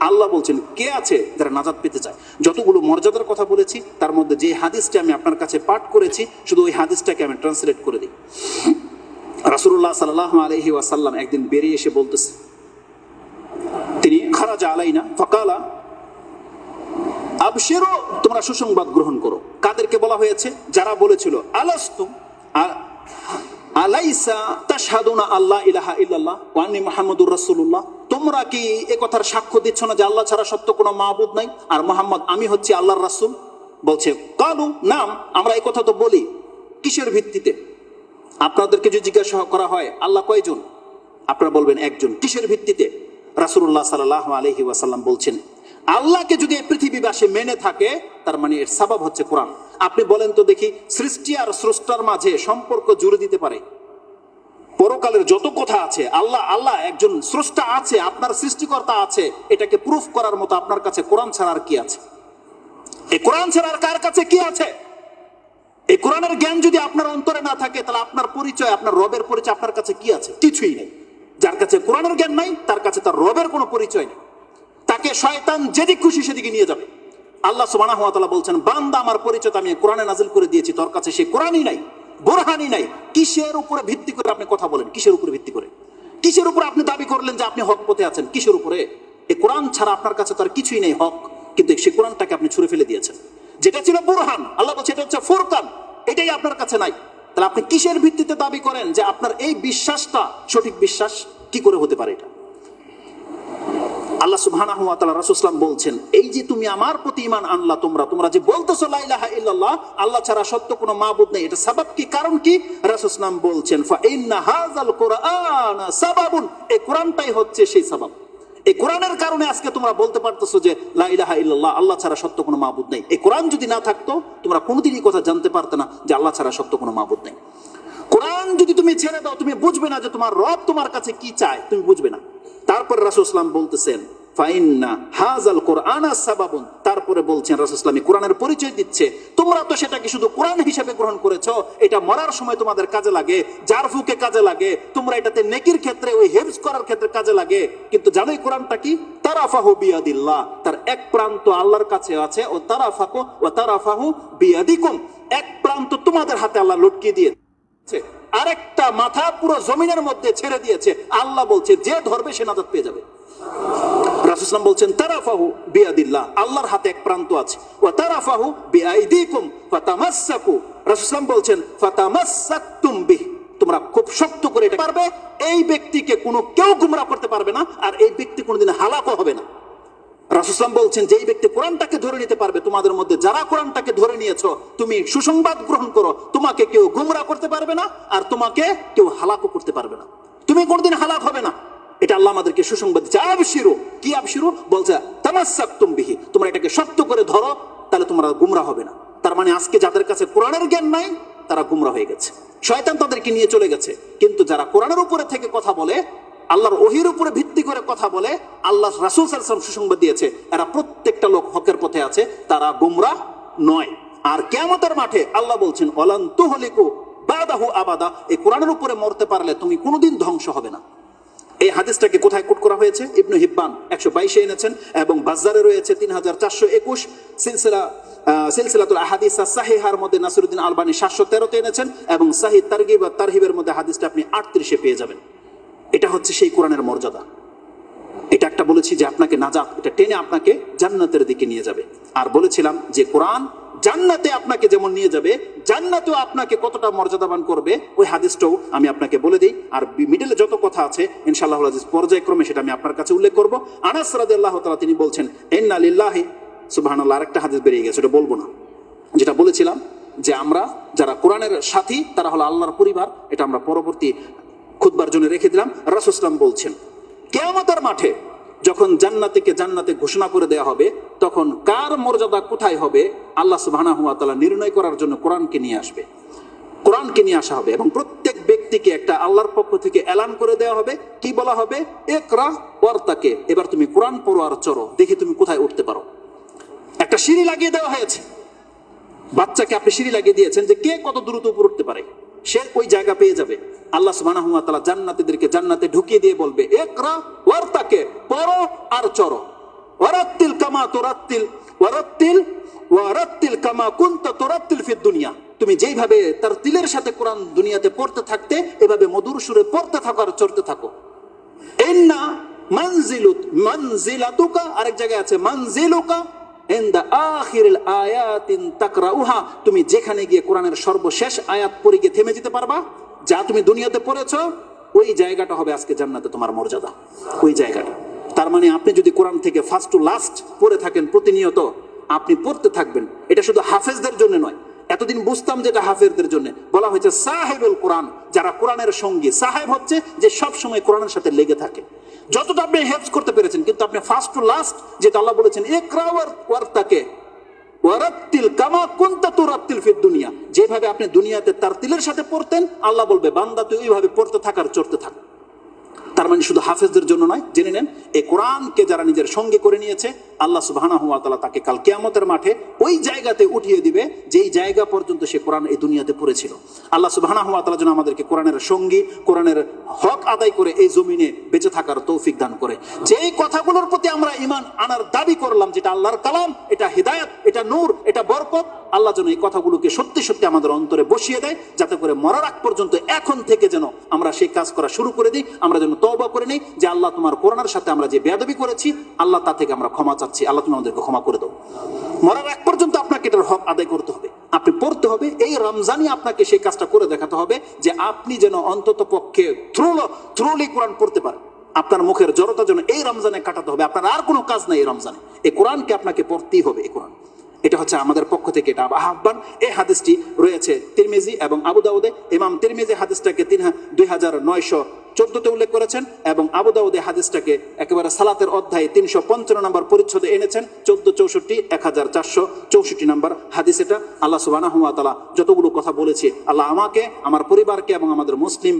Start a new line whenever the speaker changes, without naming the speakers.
আল্লাহ বলছেন, কে আছে যারা নাজাদ পেতে চায়? যতগুলো মর্যাদার কথা বলেছি, তার মধ্যে যে হাদিসটা আমি আপনার কাছে পাঠ করেছি, শুধু ওই হাদিসটাকে আমি ট্রান্সলেট করে দিই। রাসুল্লাহ সাল্লাহ আলহি ওয়াসাল্লাম একদিন বেরিয়ে এসে বলতেছে, তিনি, খারাজা আলাইনা? ফকালা আবশেরও তোমরা সুসংবাদ গ্রহণ করো। কাদেরকে বলা হয়েছে? যারা বলেছিল, আলাস্তুম। আ- আলাইসা তাশহাদুনা আল্লাহ ইলাহা ইল্লাল্লাহ ওয়া আন্নী মুহাম্মাদুর রাসূলুল্লাহ। তোমরা কি এ কথার সাক্ষ্য দিচ্ছ না যে আল্লাহ ছাড়া সত্য কোনো মাহবুদ নাই? আর মোহাম্মদ, আমি হচ্ছি আল্লাহর রাসূল। বলছে, কালু, নাম, আমরা এই কথা তো বলি। কিসের ভিত্তিতে? আপনাদেরকে যদি জিজ্ঞাসা করা হয়, আল্লাহ কয়জন? আপনারা বলবেন একজন। কিসের ভিত্তিতে? রাসূলুল্লাহ সাল্লাল্লাহু আলাইহি ওয়াসাল্লাম বলছেন আল্লাহকে যদি এই পৃথিবীবাসী মেনে থাকে, তার মানে এর সাবাব হচ্ছে কোরআন। আপনি বলেন তো দেখি, সৃষ্টি আর স্রষ্টার মাঝে সম্পর্ক জুড়ে দিতে পারে। পরকালের যত কথা আছে, আল্লাহ আল্লাহ একজন স্রষ্টা আছে, আপনার সৃষ্টিকর্তা আছে, এটাকে প্রুফ করার মতো আপনার কাছে কোরআন ছাড়া আর কি আছে? এই কোরআন ছাড়া আর কার কাছে কি আছে? এই কোরআনের জ্ঞান যদি আপনার অন্তরে না থাকে, তাহলে আপনার পরিচয়, আপনার রবের পরিচয় আপনার কাছে কি আছে? কিছুই নেই। যার কাছে কোরআনের জ্ঞান নাই, তার কাছে তার রবের কোনো পরিচয় নেই। তাকে শয়তান যেদিক খুশি সেদিকে নিয়ে যাবে। আল্লাহ তাআলা বলছেন, বান্দা আমার পরিচয় আমি কোরআনে নাজিল করে দিয়েছি, তোর কাছে সেই কোরআনই নাই, বোরহানই নাই। কিসের উপরে ভিত্তি করে আপনি কথা বলেন? কিসের উপরে ভিত্তি করে? কিসের উপরে আপনি দাবি করলেন যে আপনি হক পথে আছেন? কিসের উপরে? এই কোরআন ছাড়া আপনার কাছে তো আর কিছুই নেই হক, কিন্তু সেই কোরআনটাকে আপনি ছুঁড়ে ফেলে দিয়েছেন। যেটা ছিল বুরহান, আল্লাহ বলছে এটা হচ্ছে ফুরকান, এটাই আপনার কাছে নাই। তাহলে আপনি কিসের ভিত্তিতে দাবি করেন যে আপনার এই বিশ্বাসটা সঠিক বিশ্বাস? কি করে হতে পারে এটা? আল্লাহ সুবহানাহু ওয়া তাআলা রাসূলুল্লাহ বলছেন, এই যে তুমি আমার প্রতি ঈমান আনলা, তোমরা তোমরা যে বলতেছো লা ইলাহা ইল্লাল্লাহ, আল্লাহ ছাড়া সত্য কোনো মাবুদ নেই। এটা সাবাব কি? কারণ কি? রাসূলুল্লাহ বলছেন, ফা ইন্না হাযাল কুরআন সাবাবুন। এই কোরআনটাই হচ্ছে সেই সাবাব। এই কোরআনের কারণে আজকে তোমরা বলতে পারতেছো যে লা ইলাহা ইল্লাল্লাহ, আল্লাহ ছাড়া সত্য কোনো মাবুদ নেই। এই কোরআন যদি না থাকতো, তোমরা কোনোদিনই কথা জানতে পারতে না যে আল্লাহ ছাড়া সত্য কোনো মাবুদ নেই। কোরআন যদি তুমি ছেড়ে দাও, তুমি বুঝবে না যে তোমার রব তোমার কাছে কি চায়, তুমি বুঝবে না। তারপরে রাসূল ইসলাম বলতেছেন, ফাইন্না হাজাল কোরআন সাবাবুন। তারপরে বলছেন রাসূল ইসলামী কোরআনের পরিচয় দিচ্ছে। তোমরা তো সেটাকে শুধু কোরআন হিসেবে গ্রহণ করেছ। এটা মরার সময় তোমাদের কাজে লাগে, যার ফুকে কাজে লাগে। তোমরা এটাতে নেকির ক্ষেত্রে, ওই হেফজ করার ক্ষেত্রে কাজে লাগে। কিন্তু জানো এই কোরআনটা কি? তারাফাহু বিয়াদিল্লাহ। তার এক প্রান্ত আল্লাহর কাছে আছে, ও তারাফাকু ও তারাফাহু বিয়াদিকুম। এক প্রান্ত তোমাদের হাতে আল্লাহ লটকিয়ে দিয়ে দিয়েছে। আরেকটা মাথা পুরো জমিনের মধ্যে ছেড়ে দিয়েছে। আল্লাহ বলছে, যে ধরবে সে নাজাত পেয়ে যাবে। রাসুসলাম বলছেন, তারাফাহু বিয়াদিল্লাহ। আল্লাহর হাতে এক প্রান্ত আছে। ও তারাফাহু বিআইদিকুম ফাতামাসসাকু। রাসুসলাম বলছেন, ফাতামাসসাকতুম তোমরা খুব শক্ত করে এটা পারবে। এই ব্যক্তিকে কোনো কেউ গুমরা করতে পারবে না, আর এই ব্যক্তি কোনোদিন হালাকও হবে না। রাসুসলাম বলছেন, যেই ব্যক্তি কোরআনটাকে ধরে নিতে পারবে, তোমাদের মধ্যে যারা কোরআনটাকে ধরে নিয়েছো, তুমি সুসংবাদ গ্রহণ করো। তোমাকে কেউ গুমরা করতে পারবে না, আর তোমাকে কেউ হালাকও করতে পারবে না। তুমি কোনোদিন হালাক হবে না। এটা আল্লাহ আমাদেরকে সুসংবাদ দিচ্ছে। আবশিরু, কি আবশিরু? বলছে বিহি, তোমরা এটাকে শক্ত করে ধরো, তাহলে তোমরা গুমরা হবে না। তার মানে আজকে যাদের কাছে কোরআনের জ্ঞান নাই, তারা গুমরা হয়ে গেছে। শয়তান তাদেরকে নিয়ে চলে গেছে। কিন্তু যারা কোরআনের উপরে থেকে কথা বলে আল্লাহর ওহির উপরে ভিত্তি করে কথা বলে, আল্লাহ রাসুল সাল্লাম সুসংবাদ দিয়েছে, এরা প্রত্যেকটা লোক হকের পথে আছে, তারা গুমরা নয়। আর কেমতের মাঠে আল্লাহ বলছেন অলান্তু হলিকু বাদাহু আবাদা এই কোরআনের উপরে মরতে পারলে তুমি কোনোদিন ধ্বংস হবে না। এই হাদিসটাকে কোথায় কোট করা হয়েছে? ইবনু হিব্বান একশো বাইশে এনেছেন এবং বাজারে রয়েছে তিন হাজার চারশো একুশ। সিলসিলা সিলসিলাতুল আহাদিস সাহিহার মধ্যে নাসিরুদ্দিন আলবানী সাতশো তেরোতে এনেছেন এবং সাহিদ তারগিব তারহিবের মধ্যে হাদিসটা আপনি আটত্রিশে পেয়ে যাবেন। এটা হচ্ছে সেই কোরআনের মর্যাদা। এটা একটা বলেছি যে আপনাকে নাজাত, এটা টেনে আপনাকে জান্নাতের দিকে নিয়ে যাবে। আর বলেছিলাম যে কোরআন জান্নাতে আপনাকে যেমন নিয়ে যাবে, জান্নাতেও আপনাকে কতটা মর্যাদাবান করবে, ওই হাদিসটাও আমি আপনাকে বলে দিই। আর মিডলে যত কথা আছে ইনশাআল্লাহ আজিজ পর্যায়ক্রমে সেটা আমি আপনার কাছে উল্লেখ করব। আনাস রাদিয়াল্লাহু তাআলা তিনি বলছেন, ইন্না লিল্লাহি সুবহানাল্লাহ, আরেকটা হাদিস বেরিয়ে গেছে, এটা বলব না। যেটা বলেছিলাম যে আমরা যারা কোরআনের সাথী, তারা হলো আল্লাহর পরিবার। এটা আমরা পরবর্তী খুদবার জন্য রেখে দিলাম রাসুসলাম বলছেন, কেয়ামতের মাঠে যখন জান্নাতিকে জান্নাতে ঘোষণা করে দেওয়া হবে, তখন কার মর্যাদা কোথায় হবে, আল্লাহ সুবহানাহু ওয়া তাআলা নির্ণয় করার জন্য কোরআনকে নিয়ে আসবে। কোরআনকে নিয়ে আসা হবে এবং প্রত্যেক ব্যক্তিকে একটা আল্লাহর পক্ষ থেকে এলান করে দেওয়া হবে। কি বলা হবে? একরা ওয়ার্তাকে। এবার তুমি কোরআন পড়ো আর চড়ো, দেখি তুমি কোথায় উঠতে পারো। একটা সিঁড়ি লাগিয়ে দেওয়া হয়েছে। বাচ্চাকে আপনি সিঁড়ি লাগিয়ে দিয়েছেন যে কে কত দ্রুত উপর উঠতে পারে, সে ওই জায়গা পেয়ে যাবে। আল্লাহ সুবহানাহু ওয়া তাআলা জান্নাতীদেরকে জান্নাতে ঢুকিয়ে দিয়ে বলবে একরা ওয়ারতাকে, পড়ো আর চড়ো। ওয়ারাত্তিল কামা তোরাত্তিল, ওয়ারাত্তিল ওয়ারাত্তিল কামা কুনতা তোরাত্তিল ফিদ দুনিয়া। তুমি যেইভাবে তার তিলের সাথে কোরআন দুনিয়াতে পড়তে থাকতে, এভাবে মধুর সুরে পড়তে থাকো আর চড়তে থাকো। ইন্না মানজিলুত, মানজিলাতুকা, আরেক জায়গায় আছে, মানজিলুকা তুমি যেখানে গিয়ে কোরআনের সর্বশেষ আয়াত পড়ে গিয়ে থেমে যেতে পারবা। যা তুমি দুনিয়াতে পড়েছ, ওই জায়গাটা হবে আজকে জান্নাতে তোমার মর্যাদা। ওই জায়গাটা। তার মানে আপনি যদি কোরআন থেকে ফার্স্ট টু লাস্ট পড়ে থাকেন প্রতিনিয়ত, আপনি পড়তে থাকবেন। এটা শুধু হাফেজদের জন্য নয়, এতদিন বুঝতাম যেটা হাফেজদের জন্য। বলা হয়েছে সাহেবুল কোরআন, যারা কোরআনের সঙ্গী। সাহেব হচ্ছে যে সব সময় কোরআনের সাথে লেগে থাকে। যতটা আপনি হেল্প করতে পেরেছেন, কিন্তু আপনি ফার্স্ট টু লাস্ট যেটা আল্লাহ বলেছেন একরা ওয়ার্তাকে, ওয়ারাত্তিল কামা কুনতা তুরাত্তিল ফিদ দুনিয়া। যেভাবে আপনি দুনিয়াতে তার তিলের সাথে পড়তেন, আল্লাহ বলবে, বান্দা, তুই ওইভাবে পড়তে থাকার চড়তে থাক। তার মানে শুধু হাফেজদের জন্য নয়, জেনে নেন, এই কোরআনকে যারা নিজের সঙ্গে করে নিয়েছে, আল্লাহ সুবাহানা হুয়া তালা তাকে কাল কেয়ামতের মাঠে ওই জায়গাতে উঠিয়ে দিবে যেই জায়গা পর্যন্ত সে কোরআন এই দুনিয়াতে পড়েছিল। আল্লাহ সুবাহানা হুয়া তালা যেন আমাদেরকে কোরআনের সঙ্গী, কোরআনের হক আদায় করে এই জমিনে বেঁচে থাকার তৌফিক দান করে। যেই কথাগুলোর প্রতি আমরা ইমান আনার দাবি করলাম, যেটা আল্লাহর কালাম, এটা হৃদায়ত, এটা নূর, এটা বরকত আল্লাহ যেন এই কথাগুলোকে সত্যি সত্যি আমাদের অন্তরে বসিয়ে দেয়, যাতে করে মরার আগ পর্যন্ত এখন থেকে যেন আমরা সেই কাজ করা শুরু করে দিই, আমরা যেন তওবা করে নিই, যে আল্লাহ তোমার করোনার সাথে আমরা যে বেয়াদবি করেছি, আল্লাহ তা থেকে আমরা ক্ষমা চাচ্ছি। আল্লাহ তুমি আমাদেরকে ক্ষমা করে দাও। মরার আগ পর্যন্ত আপনাকে এটার হক আদায় করতে হবে। আপনি পড়তে হবে, এই রমজানই আপনাকে সেই কাজটা করে দেখাতে হবে, যে আপনি যেন অন্তত পক্ষে থ্রুল থ্রুলি কোরআন পড়তে পারেন। আপনার মুখের জড়তা যেন এই রমজানে কাটাতে হবে। আপনার আর কোনো কাজ নাই এই রমজানে। এই কোরআনকে আপনাকে পড়তেই হবে, এই কোরআন। এটা হচ্ছে আমাদের পক্ষ থেকে এটা আহ্বান। এই হাদিসটি রয়েছে তিরমিজি এবং আবু দাউদে। ইমাম তিরমিজি হাদিসটাকে তিন দুই হাজার নয়শো চোদ্দতে উল্লেখ করেছেন এবং আবু দাউদে হাদিসটাকে একেবারে সালাতের অধ্যায়ে তিনশো পঞ্চান্ন নম্বর পরিচ্ছদে এনেছেন। চোদ্দ চৌষট্টি, এক হাজার চারশো চৌষট্টি নম্বর হাদিস এটা। আল্লাহ সুবাহ যতগুলো কথা বলেছি, আল্লাহ আমাকে, আমার পরিবারকে এবং আমাদের মুসলিম